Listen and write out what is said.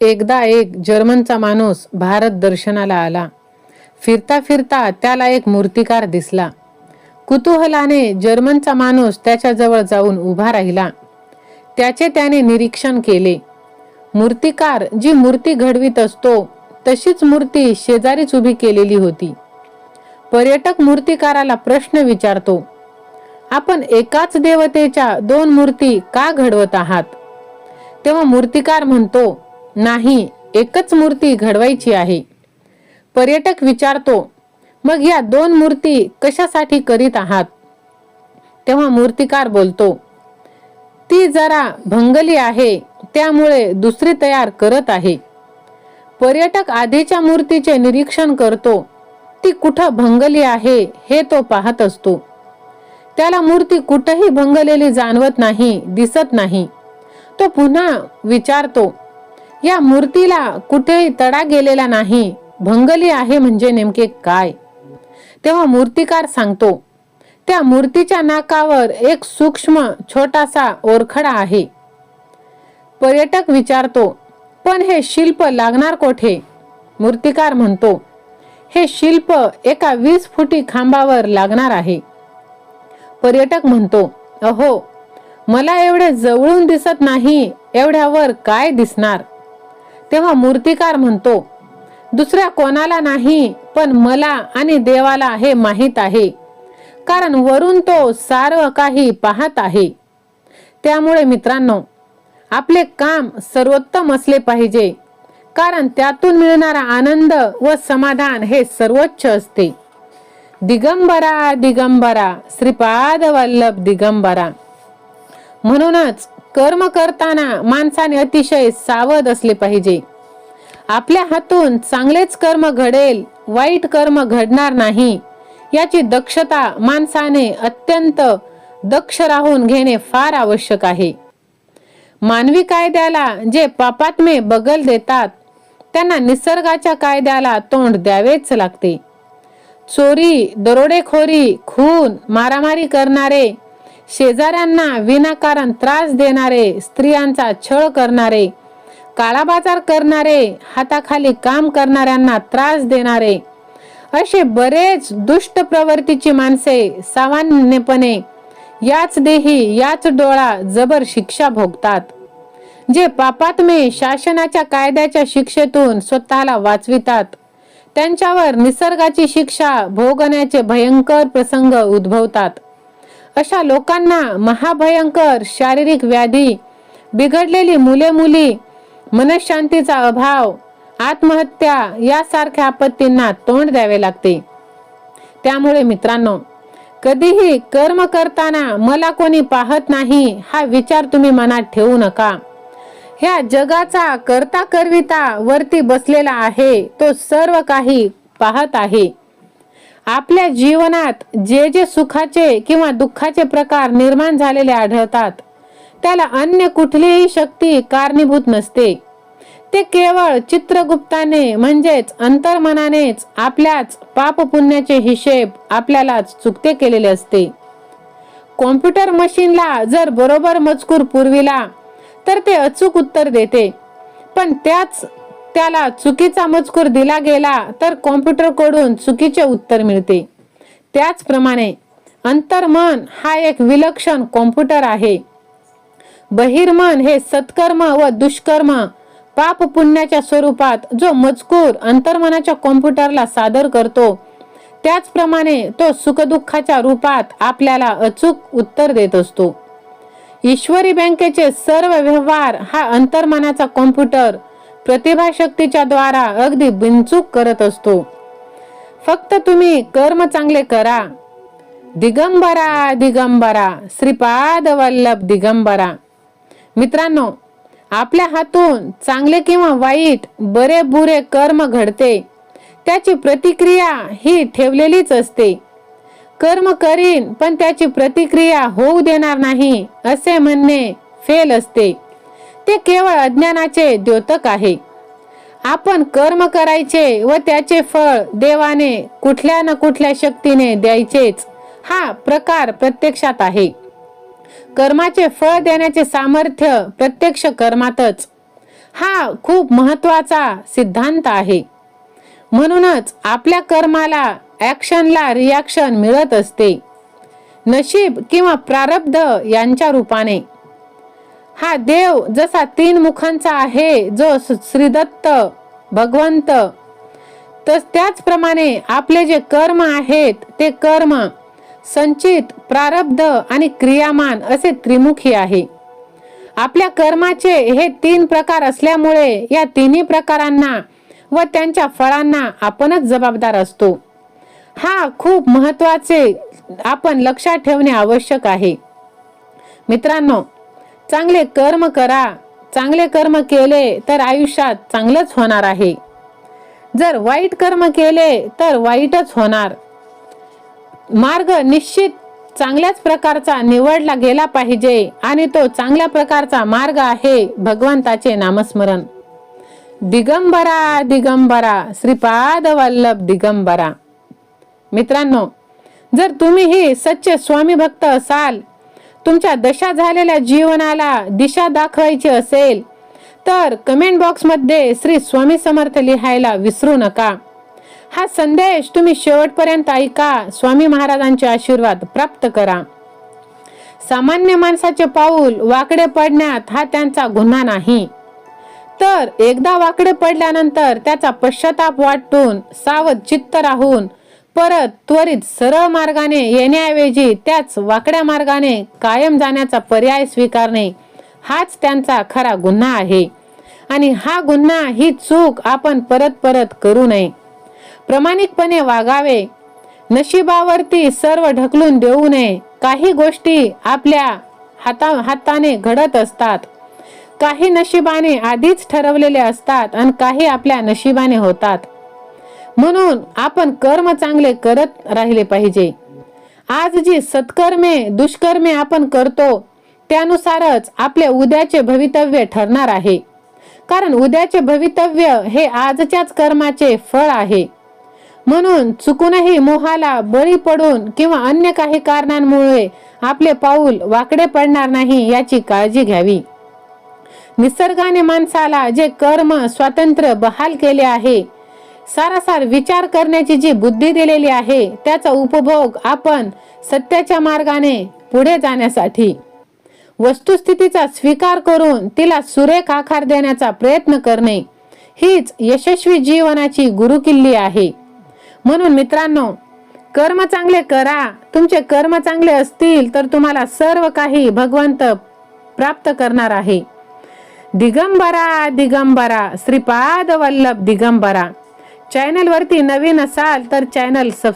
एकदा एक जर्मनचा माणूस भारत दर्शनाला आला. फिरता फिरता त्याला एक मूर्तिकार दिसला. कुतूहलाने जर्मनचा माणूस त्याच्याजवळ जाऊन उभा राहिला. त्याचे त्याने निरीक्षण केले. मूर्तिकार जी मूर्ती घडवीत असतो तशीच मूर्ती शेजारीच उभी केलेली होती. पर्यटक मूर्तिकाराला प्रश्न विचारतो आपण एकाच देवतेच्या दोन मूर्ती का घडवत आहात? तेव्हा मूर्तिकार म्हणतो नाही एकच मूर्ती घडवायची आहे. पर्यटक विचारतो मग या दोन मूर्ती कशासाठी करीत आहात? तेव्हा मूर्तिकार बोलतो ती जरा भंगली आहे त्यामुळे दुसरी तयार करत आहे. पर्यटक आधीच्या मूर्तीचे निरीक्षण करतो ती कुठं भंगली आहे हे तो पाहत असतो. त्याला मूर्ती कुठंही भंगलेली जाणवत नाही दिसत नाही. तो पुन्हा विचारतो या मूर्तीला कुठेही तडा गेलेला नाही. भंगली आहे म्हणजे नेमके काय? तेव्हा मूर्तिकार सांगतो त्या मूर्तीच्या नाकावर एक सूक्ष्म छोटासा ओरखडा आहे. पर्यटक विचारतो पण हे शिल्प लागणार कोठे? मूर्तिकार म्हणतो हे शिल्प एका वीस फुटी खांबावर लागणार आहे. पर्यटक म्हणतो अहो मला एवढे जवळून दिसत नाही एवढ्यावर काय दिसणार? तेव्हा मूर्तिकार म्हणतो दुसऱ्या कोणाला नाही पण मला आणि देवाला हे माहीत आहे. कारण वरून तो सारं काही पाहत आहे. त्यामुळे मित्रांनो आपले काम सर्वोत्तम असले पाहिजे. कारण त्यातून मिळणारा आनंद व समाधान हे सर्वोच्च असते. दिगंबरा दिगंबरा श्रीपाद वल्लभ दिगंबरा. म्हणूनच कर्म करताना माणसाने अतिशय सावध असले पाहिजे. आपल्या हातून चांगलेच कर्म घडेल वाईट कर्म घडणार नाही याची दक्षता माणसाने अत्यंत दक्ष राहून घेणे फार आवश्यक आहे. मानवी कायद्याला जे पापात्मे बगल देतात त्यांना निसर्गाच्या कायद्याला तोंड द्यावेच लागते. चोरी दरोडेखोरी खून मारामारी करणारे शेजाऱ्यांना विनाकारण त्रास देणारे स्त्रियांचा छळ करणारे काळाबाजार करणारे हाताखाली काम करणाऱ्यांना त्रास देणारे असे बरेच दुष्ट प्रवृत्तीची माणसे सामान्यपणे याच देही याच डोळा जबर शिक्षा भोगतात जे पापात्मे शासनाच्या कायद्याच्या शिक्षेतून स्वतःला वाचवितात. त्यांच्यावर निसर्गाची शिक्षा भोगण्याचे भयंकर प्रसंग उद्भवतात. अशा लोकांना महाभयंकर शारीरिक व्याधी बिघडलेली मुले मुली मनशांतीचा अभाव आत्महत्या यासारख्या आपत्तींना तोंड द्यावे लागते. त्यामुळे मित्रांनो कधीही कर्म करताना मला कोणी पाहत नाही हा विचार तुम्ही मनात ठेवू नका. ह्या जगाचा करता करविता वरती बसलेला आहे तो सर्व काही पाहत आहे. आपल्या जीवनात जे जे सुखाचे किंवा दुःखाचे प्रकार निर्माण झालेले आढळतात त्याला अन्य कुठलीही शक्ती कारणीभूत नसते. ते केवळ चित्रगुप्ताने म्हणजेच अंतर्मनानेच आपल्याच पाप पुण्याचे हिशेब आपल्यालाच चुकते केलेले असते. कॉम्प्युटर मशीनला जर बरोबर मजकूर पुरविला तर ते अचूक उत्तर देते. पण त्याच त्याला चुकीचा मजकूर दिला गेला तर कॉम्प्युटरकडून चुकीचे उत्तर मिळते. त्याचप्रमाणे अंतर्मन हा एक विलक्षण कॉम्प्युटर आहे. बहिर्मन हे सत्कर्म व दुष्कर्म पाप पुण्याच्या स्वरूपात जो मजकूर अंतर्मनाच्या कॉम्प्युटरला सादर करतो त्याचप्रमाणे तो सुखदुःखाच्या रूपात आपल्याला अचूक उत्तर देत असतो. ईश्वरी बँकेचे सर्व व्यवहार हा अंतर्मनाचा कॉम्प्युटर प्रतिभाशक्तीच्या द्वारा अगदी बिनचूक करत असतो. फक्त तुम्ही कर्म चांगले करा. दिगंबरा दिगंबरा. श्रीपाद वल्लभ दिगंबरा. मित्रांनो आपल्या हातून चांगले किंवा वाईट बरे बुरे कर्म घडते. त्याची प्रतिक्रिया ही ठेवलेलीच असते. कर्म करीन पण त्याची प्रतिक्रिया होऊ देणार नाही असे म्हणणे फेल असते. ते केवळ अज्ञानाचे द्योतक आहे. आपण कर्म करायचे व त्याचे फळ देवाने कुठल्या ना कुठल्या शक्तीने द्यायचेच हा प्रकार प्रत्यक्षात आहे. कर्माचे फळ देण्याचे सामर्थ्य प्रत्यक्ष कर्मातच हा खूप महत्त्वाचा सिद्धांत आहे. म्हणूनच आपल्या कर्माला ॲक्शनला रिॲक्शन मिळत असते. नशीब किंवा प्रारब्ध यांच्या रूपाने. हा देव जसा तीन मुखांचा आहे जो श्रीदत्त भगवंत तस त्याचप्रमाणे आपले जे कर्म आहेत ते कर्म संचित प्रारब्ध आणि क्रियामान असे त्रिमुखी आहे. आपल्या कर्माचे हे तीन प्रकार असल्यामुळे या तिन्ही प्रकारांना व त्यांच्या फळांना आपणच जबाबदार असतो. हा खूप महत्त्वाचे आपण लक्षात ठेवणे आवश्यक आहे. मित्रांनो चांगले कर्म करा. चांगले कर्म केले तर आयुष्यात चांगलंच होणार आहे. जर वाईट कर्म केले तर वाईटच होणार. मार्ग निश्चित चांगल्याच प्रकारचा निवडला गेला पाहिजे आणि तो चांगल्या प्रकारचा मार्ग आहे भगवंताचे नामस्मरण. दिगंबरा दिगंबरा श्रीपाद वल्लभ दिगंबरा. मित्रांनो जर तुम्हीही सच्चे स्वामी भक्त असाल तुमच्या दशा झालेल्या जीवनाला दिशा दाखवायची असेल तर कमेंट बॉक्समध्ये श्री स्वामी समर्थ लिहायला विसरू नका. हा संदेश तुम्ही शेवटपर्यंत ऐका स्वामी महाराजांचे आशीर्वाद प्राप्त करा. सामान्य माणसाचे पाऊल वाकडे पडण्यात हा त्यांचा गुन्हा नाही. तर एकदा वाकडे पडल्यानंतर त्याचा पश्चाताप वाटून सावध चित्त राहून परत त्वरित सरळ मार्गाने येण्याऐवजी त्याच वाकड्या मार्गाने कायम जाण्याचा पर्याय स्वीकारणे हाच त्यांचा खरा गुन्हा आहे. आणि हा गुन्हा ही चूक आपण परत परत करू नये. प्रामाणिकपणे वागावे. नशिबावरती सर्व ढकलून देऊ नये. काही गोष्टी आपल्या हाता हाताने घडत असतात. काही नशिबाने आधीच ठरवलेले असतात आणि काही आपल्या नशिबाने होतात. म्हणून आपण कर्म चांगले करत राहिले पाहिजे. आज जी सत्कर्मे दुष्कर्मे आपण करतो त्यानुसारच आपले उद्याचे भवितव्य ठरणार आहे. कारण उद्याचे भवितव्य हे आजच्याच कर्माचे फळ आहे. म्हणून चुकूनही मोहाला बळी पडून किंवा अन्य काही कारणांमुळे आपले पाऊल वाकडे पडणार नाही याची काळजी घ्यावी. निसर्गाने माणसाला जे कर्म स्वातंत्र्य बहाल केले आहे सारासार विचार करण्याची जी बुद्धी दिलेली आहे त्याचा उपभोग आपण सत्याच्या मार्गाने पुढे जाण्यासाठी वस्तुस्थितीचा स्वीकार करून तिला सुरेख आकार देण्याचा प्रयत्न करणे हीच यशस्वी जीवनाची गुरुकिल्ली आहे. म्हणून मित्रांनो कर्म चांगले करा तुमचे कर्म चांगले असतील तर तुम्हाला सर्व काही भगवंत प्राप्त करणार आहे. दिगंबरा दिगंबरा श्रीपाद वल्लभ दिगंबरा. चॅनलवरती नवीन असाल तर चॅनल सब